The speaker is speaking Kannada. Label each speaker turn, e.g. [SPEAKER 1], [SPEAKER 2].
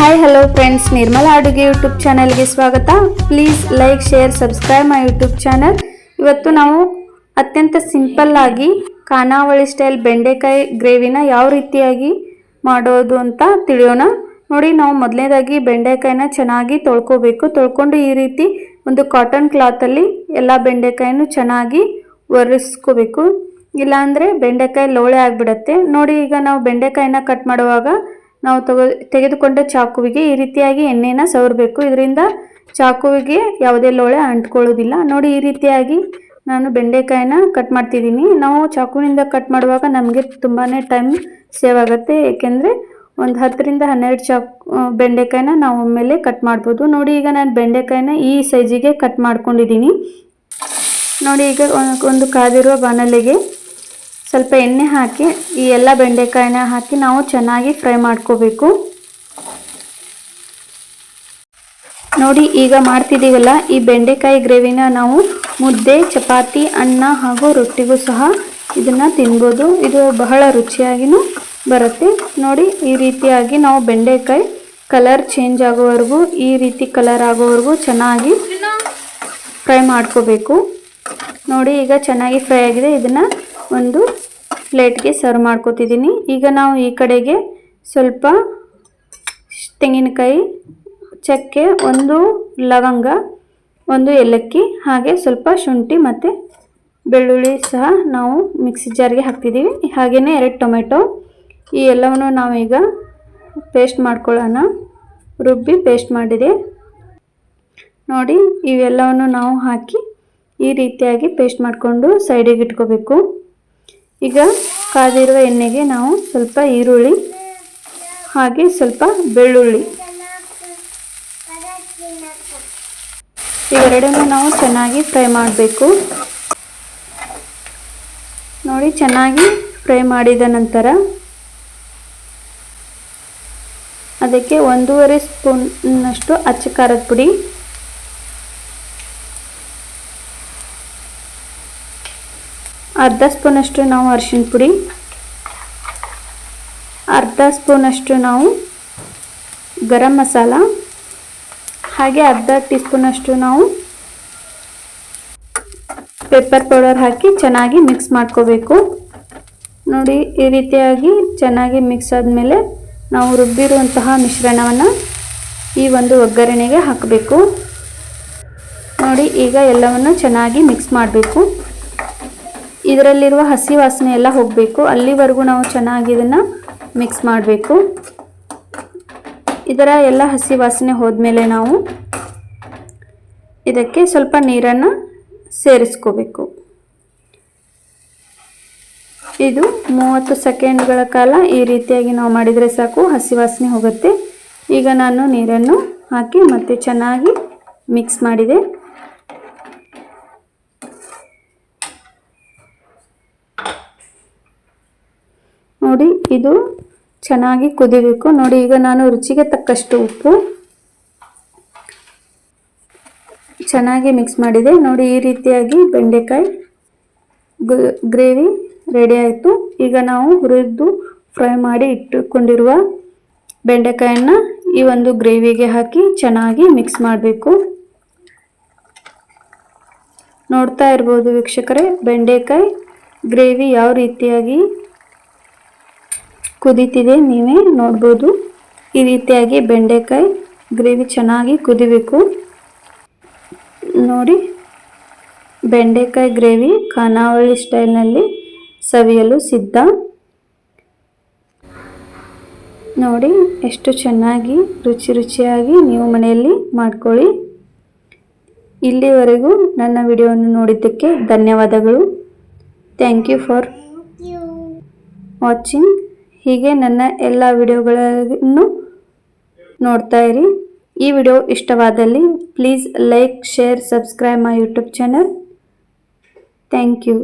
[SPEAKER 1] ಹಾಯ್ ಹಲೋ ಫ್ರೆಂಡ್ಸ್ ನಿರ್ಮಲ ಅಡುಗೆ ಯೂಟ್ಯೂಬ್ ಚಾನಲ್ಗೆ ಸ್ವಾಗತ. Please like share subscribe my YouTube channel ಇವತ್ತು ನಾವು ಅತ್ಯಂತ ಸಿಂಪಲ್ ಆಗಿ ಖಾನಾವಳಿ ಸ್ಟೈಲ್ ಬೆಂಡೆಕಾಯಿ ಗ್ರೇವಿನ ಯಾವ ರೀತಿಯಾಗಿ ಮಾಡೋದು ಅಂತ ತಿಳಿಯೋಣ. ನೋಡಿ, ನಾವು ಮೊದಲನೇದಾಗಿ ಬೆಂಡೆಕಾಯಿನ ಚೆನ್ನಾಗಿ ತೊಳ್ಕೋಬೇಕು. ತೊಳ್ಕೊಂಡು ಈ ರೀತಿ ಒಂದು ಕಾಟನ್ ಕ್ಲಾತಲ್ಲಿ ಎಲ್ಲ ಬೆಂಡೆಕಾಯಿನೂ ಚೆನ್ನಾಗಿ ಒರೆಸ್ಕೋಬೇಕು. ಇಲ್ಲಾಂದರೆ ಬೆಂಡೆಕಾಯಿ ಲೋಳೆ ಆಗಿಬಿಡತ್ತೆ. ನೋಡಿ, ಈಗ ನಾವು ಬೆಂಡೆಕಾಯಿನ ಕಟ್ ಮಾಡುವಾಗ ನಾವು ತಗೋ, ತೆಗೆದುಕೊಂಡ ಚಾಕುವಿಗೆ ಈ ರೀತಿಯಾಗಿ ಎಣ್ಣೆನ ಸವರಬೇಕು. ಇದರಿಂದ ಚಾಕುವಿಗೆ ಯಾವುದೇ ಲೋಳೆ ಅಂಟ್ಕೊಳ್ಳೋದಿಲ್ಲ. ನೋಡಿ ಈ ರೀತಿಯಾಗಿ ನಾನು ಬೆಂಡೆಕಾಯಿನ ಕಟ್ ಮಾಡ್ತಿದ್ದೀನಿ. ನಾವು ಚಾಕುವಿನಿಂದ ಕಟ್ ಮಾಡುವಾಗ ನಮಗೆ ತುಂಬಾ ಟೈಮ್ ಸೇವ್ ಆಗುತ್ತೆ. ಏಕೆಂದರೆ ಒಂದು ಹತ್ತರಿಂದ ಹನ್ನೆರಡು ಚಾಕು ಬೆಂಡೆಕಾಯಿನ ನಾವು ಒಮ್ಮೆಲೆ ಕಟ್ ಮಾಡ್ಬೋದು. ನೋಡಿ ಈಗ ನಾನು ಬೆಂಡೆಕಾಯಿನ ಈ ಸೈಜಿಗೆ ಕಟ್ ಮಾಡ್ಕೊಂಡಿದ್ದೀನಿ. ನೋಡಿ ಈಗ ಒಂದು- ಕಾದಿರುವ ಬಾಣಲೆಗೆ ಸ್ವಲ್ಪ ಎಣ್ಣೆ ಹಾಕಿ ಈ ಎಲ್ಲ ಬೆಂಡೆಕಾಯಿನ ಹಾಕಿ ನಾವು ಚೆನ್ನಾಗಿ ಫ್ರೈ ಮಾಡ್ಕೋಬೇಕು. ನೋಡಿ ಈಗ ಮಾಡ್ತಿದ್ದೀವಲ್ಲ ಈ ಬೆಂಡೆಕಾಯಿ ಗ್ರೇವಿನ ನಾವು ಮುದ್ದೆ ಚಪಾತಿ ಅನ್ನ ಹಾಗೂ ರೊಟ್ಟಿಗೂ ಸಹ ಇದನ್ನು ತಿನ್ಬೋದು. ಇದು ಬಹಳ ರುಚಿಯಾಗಿಯೂ ಬರುತ್ತೆ. ನೋಡಿ ಈ ರೀತಿಯಾಗಿ ನಾವು ಬೆಂಡೆಕಾಯಿ ಕಲರ್ ಚೇಂಜ್ ಆಗೋವರೆಗೂ ಈ ರೀತಿ ಕಲರ್ ಆಗೋವರೆಗೂ ಚೆನ್ನಾಗಿ ಫ್ರೈ ಮಾಡ್ಕೋಬೇಕು. ನೋಡಿ ಈಗ ಚೆನ್ನಾಗಿ ಫ್ರೈ ಆಗಿದೆ. ಇದನ್ನು ಒಂದು ಪ್ಲೇಟ್ಗೆ ಸರ್ವ್ ಮಾಡ್ಕೋತಿದ್ದೀನಿ. ಈಗ ನಾವು ಈ ಕಡೆಗೆ ಸ್ವಲ್ಪ ತೆಂಗಿನಕಾಯಿ, ಚಕ್ಕೆ, ಒಂದು ಲವಂಗ, ಒಂದು ಏಲಕ್ಕಿ, ಹಾಗೆ ಸ್ವಲ್ಪ ಶುಂಠಿ ಮತ್ತು ಬೆಳ್ಳುಳ್ಳಿ ಸಹ ನಾವು ಮಿಕ್ಸಿ ಜಾರ್ಗೆ ಹಾಕ್ತಿದ್ದೀವಿ ಹಾಗೆಯೇ ಎರಡು ಟೊಮೆಟೊ. ಈ ಎಲ್ಲವನ್ನು ನಾವೀಗ ಪೇಸ್ಟ್ ಮಾಡ್ಕೊಳ್ಳೋಣ. ರುಬ್ಬಿ ಪೇಸ್ಟ್ ಮಾಡಿದೆ. ನೋಡಿ, ಇವೆಲ್ಲವನ್ನು ನಾವು ಹಾಕಿ ಈ ರೀತಿಯಾಗಿ ಪೇಸ್ಟ್ ಮಾಡಿಕೊಂಡು ಸೈಡಿಗೆ ಇಟ್ಕೋಬೇಕು. ಈಗ ಕಾದಿರುವ ಎಣ್ಣೆಗೆ ನಾವು ಸ್ವಲ್ಪ ಈರುಳ್ಳಿ, ಹಾಗೆ ಸ್ವಲ್ಪ ಬೆಳ್ಳುಳ್ಳಿ. ಇವೆರಡನ್ನು ನಾವು ಚೆನ್ನಾಗಿ ಫ್ರೈ ಮಾಡಬೇಕು. ನೋಡಿ, ಚೆನ್ನಾಗಿ ಫ್ರೈ ಮಾಡಿದ ನಂತರ ಅದಕ್ಕೆ ಒಂದೂವರೆ ಸ್ಪೂನ್ನಷ್ಟು ಅಚ್ಚ ಖಾರದ ಪುಡಿ ಅರ್ಧ ಸ್ಪೂನಷ್ಟು ನಾವು ಅರಿಶಿನ ಪುಡಿ, ಅರ್ಧ ಸ್ಪೂನಷ್ಟು ನಾವು ಗರಂ ಮಸಾಲ, ಹಾಗೆ ಅರ್ಧ ಟೀ ಸ್ಪೂನಷ್ಟು ನಾವು ಪೆಪ್ಪರ್ ಪೌಡರ್ ಹಾಕಿ ಚೆನ್ನಾಗಿ ಮಿಕ್ಸ್ ಮಾಡ್ಕೋಬೇಕು. ನೋಡಿ, ಈ ರೀತಿಯಾಗಿ ಚೆನ್ನಾಗಿ ಮಿಕ್ಸ್ ಆದಮೇಲೆ ನಾವು ರುಬ್ಬಿರುವಂತಹ ಮಿಶ್ರಣವನ್ನು ಈ ಒಂದು ಒಗ್ಗರಣೆಗೆ ಹಾಕಬೇಕು. ನೋಡಿ, ಈಗ ಎಲ್ಲವನ್ನು ಚೆನ್ನಾಗಿ ಮಿಕ್ಸ್ ಮಾಡಬೇಕು. ಇದರಲ್ಲಿರುವ ಹಸಿ ವಾಸನೆ ಎಲ್ಲ ಹೋಗಬೇಕು. ಅಲ್ಲಿವರೆಗೂ ನಾವು ಚೆನ್ನಾಗಿ ಇದನ್ನು ಮಿಕ್ಸ್ ಮಾಡಬೇಕು. ಇದರ ಎಲ್ಲ ಹಸಿ ವಾಸನೆ ಹೋದ್ಮೇಲೆ ನಾವು ಇದಕ್ಕೆ ಸ್ವಲ್ಪ ನೀರನ್ನು ಸೇರಿಸ್ಕೋಬೇಕು. ಇದು ಮೂವತ್ತು ಸೆಕೆಂಡ್ಗಳ ಕಾಲ ಈ ರೀತಿಯಾಗಿ ನಾವು ಮಾಡಿದರೆ ಸಾಕು, ಹಸಿ ವಾಸನೆ ಹೋಗುತ್ತೆ. ಈಗ ನಾನು ನೀರನ್ನು ಹಾಕಿ ಮತ್ತೆ ಚೆನ್ನಾಗಿ ಮಿಕ್ಸ್ ಮಾಡಿದೆ. ನೋಡಿ ಇದು ಚೆನ್ನಾಗಿ ಕುದಿಬೇಕು. ನೋಡಿ, ಈಗ ನಾನು ರುಚಿಗೆ ತಕ್ಕಷ್ಟು ಉಪ್ಪು ಚೆನ್ನಾಗಿ ಮಿಕ್ಸ್ ಮಾಡಿದೆ. ನೋಡಿ, ಈ ರೀತಿಯಾಗಿ ಬೆಂಡೆಕಾಯಿ ಗ್ರೇವಿ ರೆಡಿ ಆಯಿತು. ಈಗ ನಾವು ಹುರಿದು ಫ್ರೈ ಮಾಡಿ ಇಟ್ಟುಕೊಂಡಿರುವ ಬೆಂಡೆಕಾಯನ್ನು ಈ ಒಂದು ಗ್ರೇವಿಗೆ ಹಾಕಿ ಚೆನ್ನಾಗಿ ಮಿಕ್ಸ್ ಮಾಡಬೇಕು. ನೋಡ್ತಾ ಇರ್ಬೋದು ವೀಕ್ಷಕರೇ, ಬೆಂಡೆಕಾಯಿ ಗ್ರೇವಿ ಯಾವ ರೀತಿಯಾಗಿ ಕುದೀತಿದೆ ನೀವೇ ನೋಡ್ಬೋದು. ಈ ರೀತಿಯಾಗಿ ಬೆಂಡೆಕಾಯಿ ಗ್ರೇವಿ ಚೆನ್ನಾಗಿ ಕುದಿಬೇಕು. ನೋಡಿ ಬೆಂಡೆಕಾಯಿ ಗ್ರೇವಿ ಖಾನಾವಳಿ ಸ್ಟೈಲ್ನಲ್ಲಿ ಸವಿಯಲು ಸಿದ್ಧ. ನೋಡಿ ಎಷ್ಟು ಚೆನ್ನಾಗಿ ರುಚಿ ರುಚಿಯಾಗಿ ನೀವು ಮನೆಯಲ್ಲಿ ಮಾಡ್ಕೊಳ್ಳಿ. ಇಲ್ಲಿವರೆಗೂ ನನ್ನ ವಿಡಿಯೋವನ್ನು ನೋಡಿದ್ದಕ್ಕೆ ಧನ್ಯವಾದಗಳು. Thank you for watching. ಹೀಗೆ ನನ್ನ ಎಲ್ಲ ವಿಡಿಯೋಗಳನ್ನು ನೋಡ್ತಾ ಇರಿ. ಈ ವಿಡಿಯೋ ಇಷ್ಟವಾದಲ್ಲಿ please like share subscribe my YouTube channel thank you